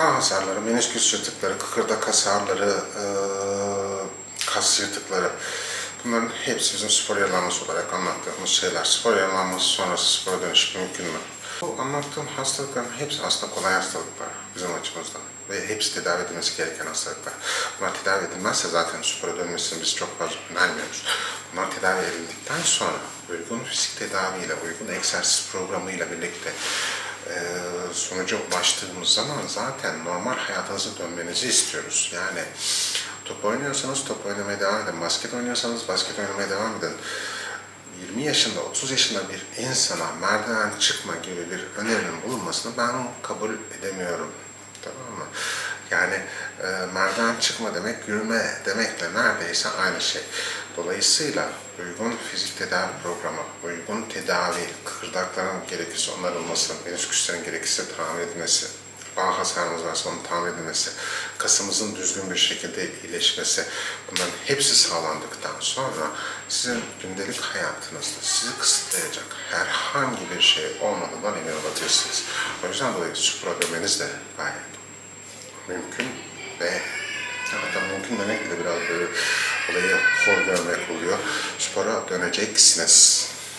hasarları, menisküs yırtıkları, kıkırdak hasarları, e, kas yırtıkları bunların hepsi bizim spor yaralanması olarak anlattığımız şeyler. Spor yaralanması sonrası spora dönüş mümkün mü? Bu anlattığım hastalıkların hepsi aslında kolay hastalıklar bizim açımızdan ve hepsi tedavi edilmesi gereken hastalıklar. Bunlar tedavi edilmezse zaten spora dönmesini biz çok fazla önermiyoruz. Bunlar tedavi edildikten sonra uygun fizik tedaviyle, uygun egzersiz programıyla birlikte sonuca ulaştığımız zaman zaten normal hayatınıza dönmenizi istiyoruz. Yani top oynuyorsanız top oynamaya devam edin, basket oynuyorsanız basket oynamaya devam edin. 20 yaşında, 30 yaşında bir insana merdiven çıkma gibi bir önerinin bulunmasını ben kabul edemiyorum. Tamam mı? Yani e, merdiven çıkma demek yürüme demekle neredeyse aynı şey. Dolayısıyla uygun fizik tedavi programı, uygun tedavi, kıkırdakların gerekirse onarılması, menisküslerin gerekirse tamir edilmesi, bağ hasarımız varsa onun tamir edilmesi, kasımızın düzgün bir şekilde iyileşmesi, bunların hepsi sağlandıktan sonra sizin gündelik hayatınızda sizi kısıtlayacak herhangi bir şey olmadığından emin olabilirsiniz. O yüzden dolayı spora dönmeniz de gayet mümkün ve hatta mümkün demek bile biraz böyle olayı hor görmek oluyor. Spora döneceksiniz.